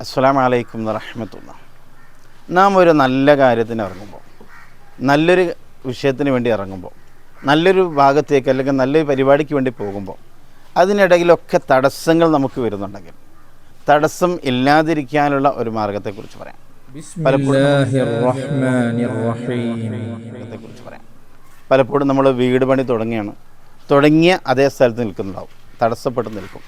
അസ്സാം വലൈക്കും വറഹമത്തുള്ള നാം ഒരു നല്ല കാര്യത്തിന് ഇറങ്ങുമ്പോൾ നല്ലൊരു വിഷയത്തിന് വേണ്ടി ഇറങ്ങുമ്പോൾ നല്ലൊരു ഭാഗത്തേക്ക് അല്ലെങ്കിൽ നല്ലൊരു പരിപാടിക്ക് വേണ്ടി പോകുമ്പോൾ അതിനിടയിലൊക്കെ തടസ്സങ്ങൾ നമുക്ക് വരുന്നുണ്ടെങ്കിൽ തടസ്സം ഇല്ലാതിരിക്കാനുള്ള ഒരു മാർഗത്തെക്കുറിച്ച് പറയാം. പലപ്പോഴും പറയാം പലപ്പോഴും നമ്മൾ വീട് പണി തുടങ്ങിയാണ്. തുടങ്ങിയ അതേ സ്ഥലത്ത് നിൽക്കുന്നുണ്ടാവും. തടസ്സപ്പെട്ട് നിൽക്കും.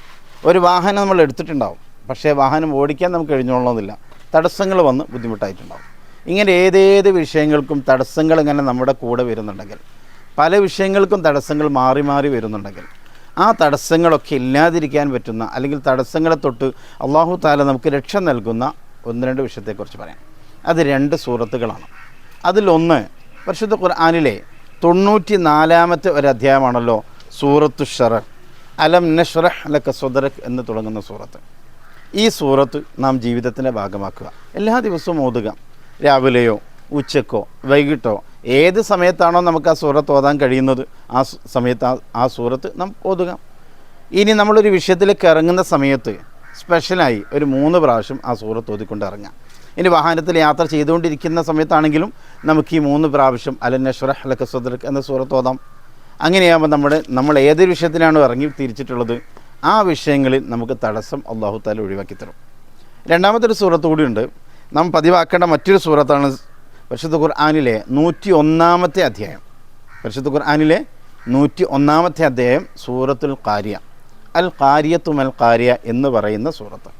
ഒരു വാഹനം നമ്മൾ എടുത്തിട്ടുണ്ടാവും. പക്ഷേ വാഹനം ഓടിക്കാൻ നമുക്ക് കഴിഞ്ഞോളണമെന്നില്ല തടസ്സങ്ങൾ വന്ന് ബുദ്ധിമുട്ടായിട്ടുണ്ടാവും. ഇങ്ങനെ ഏതേത് വിഷയങ്ങൾക്കും തടസ്സങ്ങൾ ഇങ്ങനെ നമ്മുടെ കൂടെ വരുന്നുണ്ടെങ്കിൽ പല വിഷയങ്ങൾക്കും തടസ്സങ്ങൾ മാറി മാറി വരുന്നുണ്ടെങ്കിൽ ആ തടസ്സങ്ങളൊക്കെ ഇല്ലാതിരിക്കാൻ പറ്റുന്ന അല്ലെങ്കിൽ തടസ്സങ്ങളെ തൊട്ട് അള്ളാഹു താല നമുക്ക് രക്ഷ നൽകുന്ന ഒന്ന് രണ്ട് വിഷയത്തെക്കുറിച്ച് പറയാം. അത് രണ്ട് സൂറത്തുകളാണ്. അതിലൊന്ന് പരിശുദ്ധ ഖുർആാനിലെ തൊണ്ണൂറ്റി നാലാമത്തെ ഒരു അധ്യായമാണല്ലോ സൂറത്തു ഷറഹ് അലം നഷ്റഹ് ലക സുദറക് എന്ന് തുടങ്ങുന്ന സൂറത്ത്. ഈ സൂറത്ത് നാം ജീവിതത്തിന്റെ ഭാഗമാക്കുക. എല്ലാ ദിവസവും ഓതുക. രാവിലെയോ ഉച്ചക്കോ വൈകിട്ടോ ഏത് സമയത്താണോ നമുക്ക് ആ സൂറത്ത് ഓതാൻ കഴിയുന്നത് ആ സമയത്ത് ആ- ആ സൂറത്ത് നാം ഓതുക. ഇനി നമ്മളൊരു വിഷയത്തിലേക്ക് ഇറങ്ങുന്ന സമയത്ത് സ്പെഷ്യലായി ഒരു മൂന്ന് പ്രാവശ്യം ആ സൂറത്ത് ഓതിക്കൊണ്ട് ഇറങ്ങാം ഇനി വാഹനത്തിൽ യാത്ര ചെയ്തുകൊണ്ടിരിക്കുന്ന സമയത്താണെങ്കിലും നമുക്ക് ഈ മൂന്ന് പ്രാവശ്യം അലനഷ്റഹ് ലക സുദറക് എന്ന സൂറത്ത് ഓതാം. അങ്ങനെയാകുമ്പോൾ നമ്മുടെ നമ്മൾ ഏതൊരു വിഷയത്തിലാണോ ഇറങ്ങി തിരിച്ചിട്ടുള്ളത് ആ വിഷയങ്ങളിൽ നമുക്ക് തടസ്സം അള്ളാഹു താല ഒഴിവാക്കി തരും. രണ്ടാമത്തെ ഒരു സൂറത്ത് കൂടിയുണ്ട്. നാം പതിവാക്കേണ്ട മറ്റൊരു സൂറത്താണ് പരിശുദ്ധ ഖുർആാനിലെ നൂറ്റി ഒന്നാമത്തെ അധ്യായം. പരിശുദ്ധ ഖുർആാനിലെ നൂറ്റി ഒന്നാമത്തെ അധ്യായം സൂറത്തുൽ കാരിയ അൽ കാരിയത്തും അൽ കാരിയ എന്ന് പറയുന്ന സൂറത്ത്.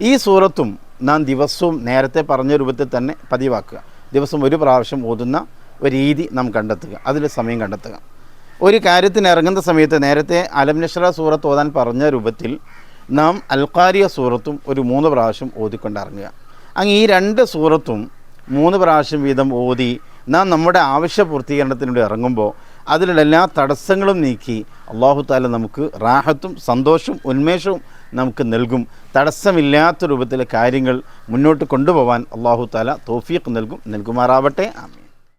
ഈ സൂറത്തും നാം ദിവസവും നേരത്തെ പറഞ്ഞ രൂപത്തിൽ തന്നെ പതിവാക്കുക. ദിവസം ഒരു പ്രാവശ്യം ഓതുന്ന ഒരു രീതി നാം കണ്ടെത്തുക. അതിൽ സമയം കണ്ടെത്തുക. ഒരു കാര്യത്തിന് ഇറങ്ങുന്ന സമയത്ത് നേരത്തെ അലം നഷ്റ സൂറത്ത് ഓതാൻ പറഞ്ഞ രൂപത്തിൽ നാം അൽക്കാരിയ സൂറത്തും ഒരു മൂന്ന് പ്രാവശ്യം ഓതിക്കൊണ്ട് ഇറങ്ങുക. അങ്ങ് ഈ രണ്ട് സൂറത്തും മൂന്ന് പ്രാവശ്യം വീതം ഓതി നാം നമ്മുടെ ആവശ്യ പൂർത്തീകരണത്തിനൂടെ ഇറങ്ങുമ്പോൾ അതിലുള്ള എല്ലാ തടസ്സങ്ങളും നീക്കി അള്ളാഹു താല നമുക്ക് റാഹത്തും സന്തോഷവും ഉന്മേഷവും നമുക്ക് നൽകും. തടസ്സമില്ലാത്ത രൂപത്തിലെ കാര്യങ്ങൾ മുന്നോട്ട് കൊണ്ടുപോകാൻ അള്ളാഹു താല തോഫീഖ് നൽകും. നൽകുമാറാവട്ടെ. ആമീൻ.